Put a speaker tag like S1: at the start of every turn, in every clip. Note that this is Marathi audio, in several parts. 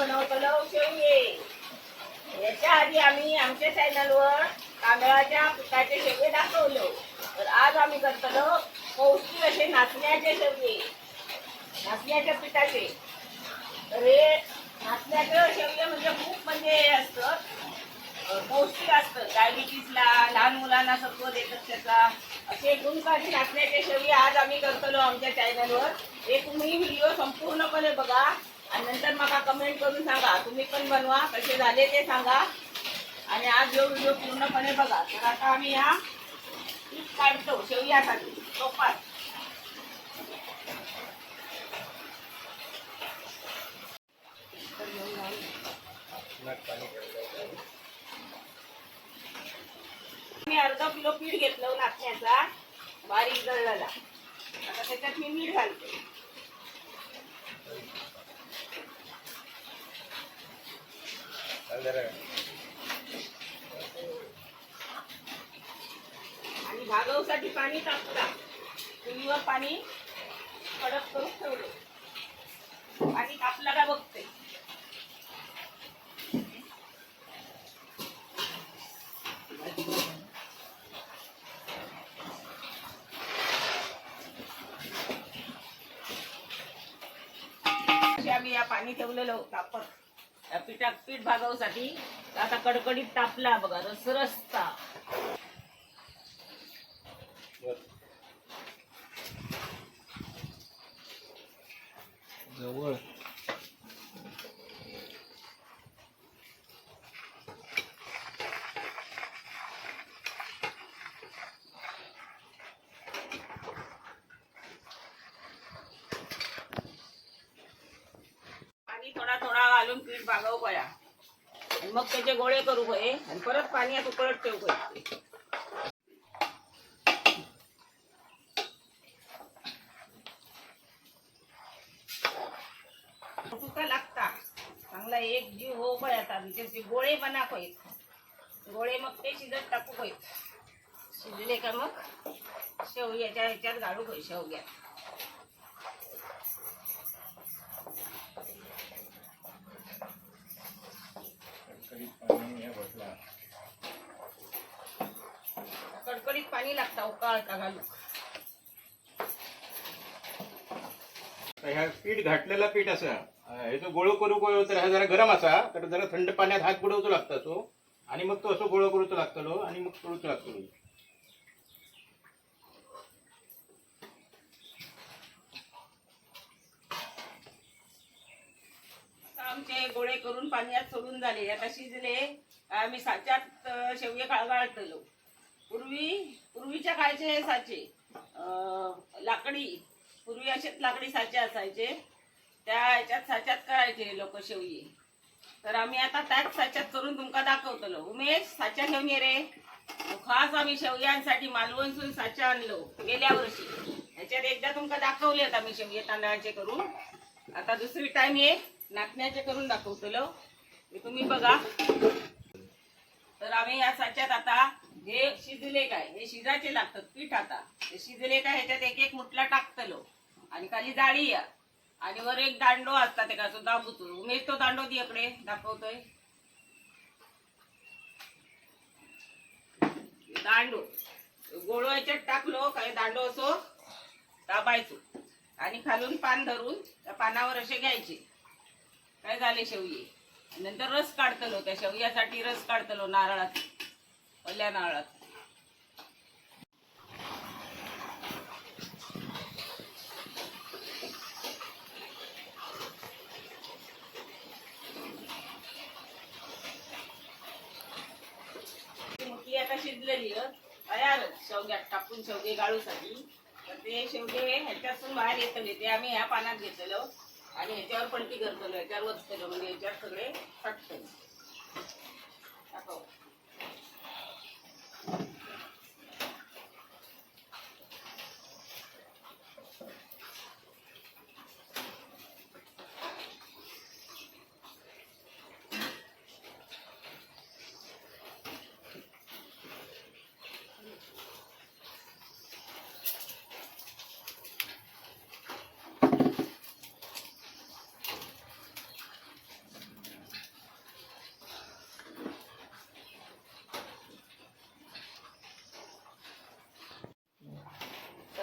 S1: आम्ही बनवतो शेवगे याच्या आधी आम्ही आमच्या चॅनलवर तांदळाच्या पिठाचे शेवगे दाखवलो तर आज आम्ही करतलो पौष्टिक असे नाचण्याचे शेवगे नाचण्याच्या पिठाचे तर हे नाचण्याचं शेवगे म्हणजे खूप म्हणजे हे असतं पौष्टिक असतं डायबिटीसला लहान मुलांना सत्व देतात त्याचा असे गुणकारी नाचण्याचे शेवगे आज आम्ही करतलो आमच्या चॅनलवर हे तुम्ही व्हिडिओ संपूर्णपणे बघा. आणि नंतर मला कमेंट करून सांगा. तुम्ही पण बनवा. कसे झाले ते सांगा. आणि आज जो व्हिडिओ पूर्णपणे बघा. तर आता आम्ही या पीठ काढतो. शेवयासाठी. सोपात मी अर्धा किलो पीठ घेतलं नाचण्याचा. बारीक जळलेला. आता त्याच्यात मी मीठ घालते. आणि भागवसाठी पाणी टाकता. चुलीवर पाणी कडक करून ठेवलं. पाणी तापला का बघते. आम्ही या पाणी ठेवलेलं तापत या पिठात पीठ भागवसाठी आता कडकडीत तापला बघा रस रसता
S2: जवळ
S1: पाणी थोडा थोडा घालून पीठ भागव पया आणि मग त्याचे गोळे करू पये आणि परत पाण्यात उकळत ठेवू पये तुका लागता. चांगला एक जीव हो पय आता त्याचे गोळे बना पय गोळे मग ते शिजत टाकू पय शिजले का मग? शेव याच्या ह्याच्यात घालू पय शेवग्यात कडकडीत पाणी लागतं उकाळ का घालू
S2: तर ह्या पीठ घातलेला पीठ असा हे जो गोळो करू गोळो तर हा जरा गरम असा तर जरा थंड पाण्यात हात बुडवतो लागता तो. आणि मग तो असं गोळो करूचो लागतलो आणि मग करूचो लागतलो
S1: आमचे गोळे करून पाण्यात सोडून झाले. आता शिजले आम्ही साच्यात शेवगे काळगाळतलो पूर्वी पूर्वीच्या काळचे हे साचे लाकडी पूर्वी असेच लाकडी साचे असायचे. त्या ह्याच्यात साच्यात करायचे लोक शेवये तर आम्ही आता त्याच साच्यात करून तुमका दाखवतलो. उमेश साच्या घेऊन ये रे. खास आम्ही शेवयांसाठी मालवणसून साच्या आणलो गेल्या वर्षी. ह्याच्यात एकदा तुमका दाखवले आता मी शेवये तांदळाचे करून. आता दुसरी टाइम ये. नाचण्याचे करून दाखवतलो. तुम्ही बघा. तर आम्ही या साच्यात आता हे शिजले काय? हे शिजायचे लागतात पीठ आता. हे शिजले काय ह्याच्यात एक एक मुठला टाकतलो. आणि खाली जाळी या. आणि वर एक दांडो असता ते का सुद्धा बुचून उमेश तो दांडो दे इकडे दाखवतोय. दांडो. गोळो याच्यात टाकलो काय दांडो असो दाबायचो. आणि खालून पान धरून त्या पानावर असे घ्यायचे. काय झाले शेवये? नंतर रस काढतलो त्या शेवयासाठी रस काढतलो नारळाचा. ओल्या नारळात. ती आता शिजलेली तयार शेवग्यात टाकून शेवगे गाळूसाठी. तर ते शेवगे ह्याच्यातून बाहेर येतले. ते आम्ही ह्या पानात घेतलेलो. आणि ह्याच्यावर पलटी करतलो. ह्याच्यावर वचतलो म्हणजे ह्याच्यावर सगळे टाकतलो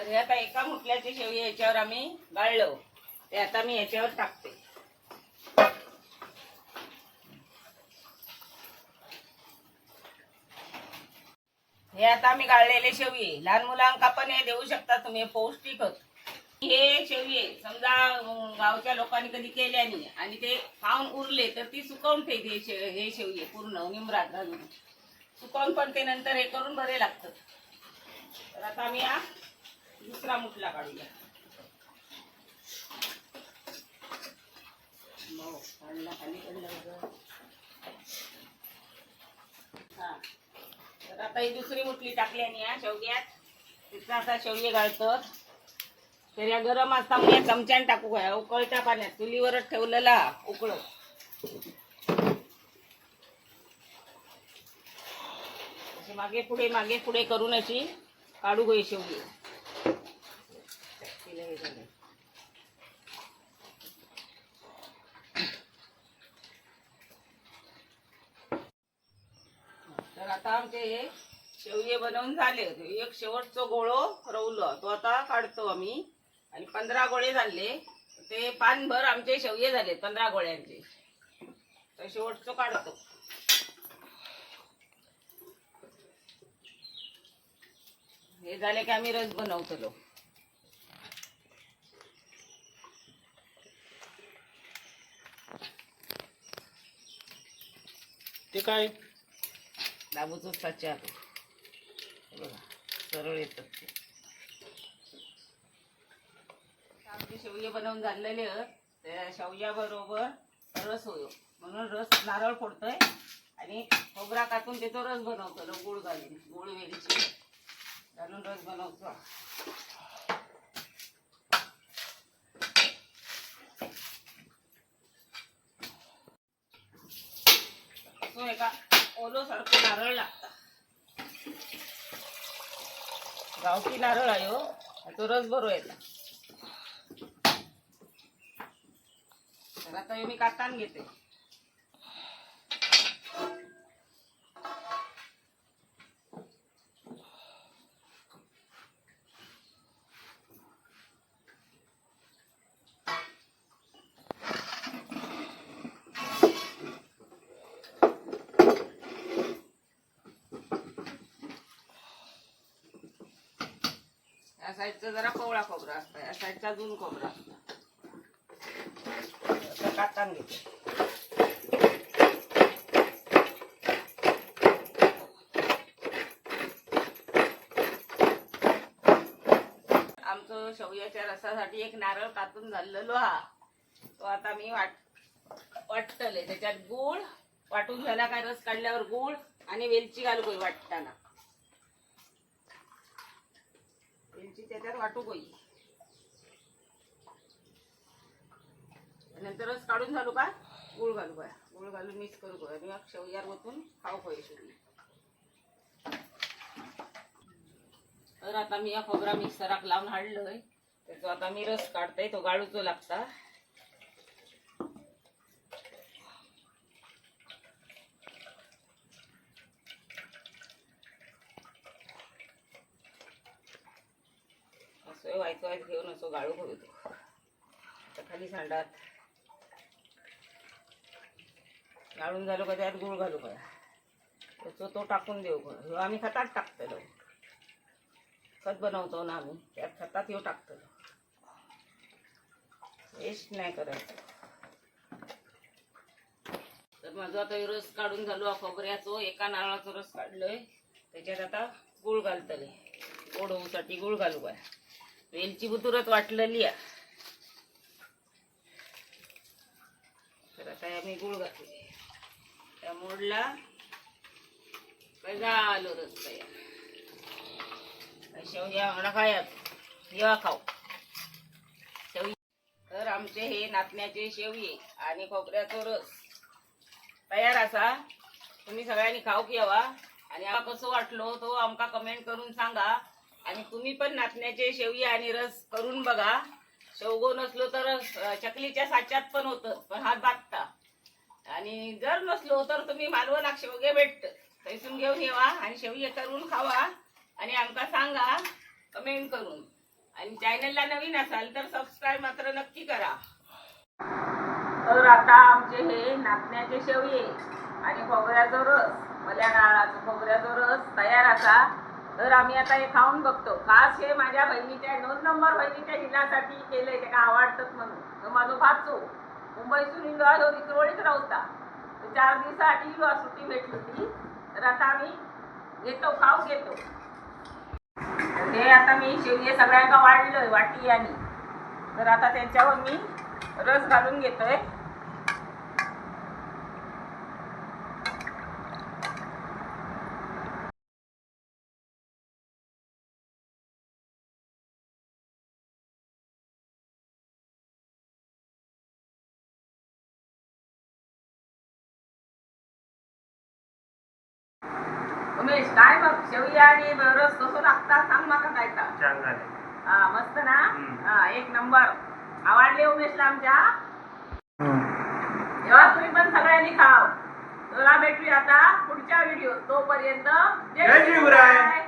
S1: तर हे आता एका मुठल्याची शेवई याच्यावर आम्ही गाळलो. ते आता मी याच्यावर टाकते. हे आता आम्ही गाळलेले शेवये लहान मुलांका पण हे देऊ शकता तुम्ही पौष्टिक होत. हे शेवये समजा गावच्या लोकांनी कधी केल्या नाही आणि ते खाऊन उरले तर ती सुकवून ठेवते हे शे- हे पूर्ण निमरात घालून. सुकवून पण ते नंतर हे करून बरे लागतं तर आता आम्ही या दुसरा मुठला काढूया काढला, खाली हा. तर आता ही दुसरी मुठली टाकली आणि या शेवग्यात. तिथं असा शेवगे घालतो तर या गरम असताना या चमच्यान टाकू काय उकळत्या पाण्यात. चुलीवरच ठेवलेला उकळ. मागे पुढे मागे पुढे करून अशी काढू गई शेवगी. हे झालं. तर आता आमचे हे शेवये बनवून झाले. एक शेवटचं गोळो रवलो. तो आता काढतो आम्ही. आणि पंधरा गोळे झाले. ते पानभर आमचे शेवये झाले पंधरा गोळ्यांचे. तर शेवटचं काढतो. हे झाले की आम्ही रस बनवतलो.
S2: ते काय?
S1: दाबूच असतात बघा सरळ येतात ते. आमचे बनवून झालेले त्या शेवया बरोबर रस होयो म्हणून रस नारळ फोडतोय आणि खोबरा कापून त्याचा रस बनवतो गुळ घालून गुळ वेलची घालून रस बनवतो तो एका ओलो सारखं नारळ लागता गावठी नारळ आहे हो. तो रस भरू येता तर आता मी कातान घेते. साईडचा जरा कोवळा खोबरा असता या साईडचा अजून खोबरा असता आता कातान घेते. आमचं शेवयाच्या रसासाठी एक नारळ कातून झालेलो हा. तो आता मी वाट वाटतले त्याच्यात गूळ वाटून झाला काय रस काढल्यावर गूळ आणि वेलची घालू वाटताना. वाटू नंतर रस काढून झालो का? गुळ घालू का गुळ घालून मिक्स करू का मी शेवयार ओतून खाऊ पाहिजे शेवई तर आता मी या खोबरा मिक्सराक लावून हाडलोय. त्याचा आता मी रस काढतोय तो गाळूचो लागता. सगळं व्हायचं व्हायचं घेऊन असं गाळू घेऊ तो खाली सांडात. गाळून झालो का त्यात गुळ घालू का? त्याचं तो टाकून देऊ का? आम्ही खतात टाकतलो. खत बनवतो ना आम्ही त्यात खतात येऊ टाकतलो. वेस्ट नाही करायचं. तर माझं आता रस काढून झालो खोबऱ्याचो एका नारळाचा रस काढलोय. त्याच्यात आता गुळ घालतले. ओढवूसाठी गुळ घालू काय वेलची बुतुरत वाटलेली तर आता आम्ही गुळ घातले त्या मोडला काय झालो रस तयार. शेवया म्हणा खायात. येवा खाऊ. शेवई. तर आमचे हे नाचण्याचे शेवये आणि खोबऱ्याचो रस. तयार असा. तुम्ही सगळ्यांनी खाऊक यावा आणि कसं वाटलो तो आमका कमेंट करून सांगा. आणि तुम्ही पण नाचण्याचे शेवये आणि रस करून बघा. शेवगो नसलो तर चकलीच्या साच्यात पण होतं पण हात बागता आणि जर नसलो तर तुम्ही मालवण शेवगे भेटत थैसून घेऊन येवा आणि शेवये करून खावा. आणि आमका सांगा कमेंट करून. आणि चॅनलला नवीन असाल तर सबस्क्राईब मात्र नक्की करा. तर आता आमचे हे नाचण्याचे शेवये आणि खोबऱ्याचा रस मल्या नारळाचा खोबऱ्याचा रस तयार असा. तर आम्ही आता हे खाऊन बघतो. खास हे माझ्या बहिणीच्या दोन नंबर बहिणीच्या हिनासाठी केलंय त्याला आवडतात म्हणून. तर माझं भाचो. मुंबईतून इंदोर हो विक्रोळीत राहता. तर चार दिवसाआधी सुट्टी भेटली होती. तर आता आम्ही घेतो खाऊ घेतो. हे आता मी शेवये सगळ्यांका वाढलोय वाटी आणि. तर आता त्यांच्यावर मी रस घालून घेतोय. उमेश काय बघ शेवया आणि रस कसं लागता सांग माका काय
S3: छान झाले
S1: हा मस्त ना. हा एक नंबर. आवडले उमेशला आमच्या? तेव्हा तुम्ही पण सगळ्यांनी खाव. तुला भेटूया आता पुढच्या व्हिडिओ तोपर्यंत.
S3: जय शिवराय.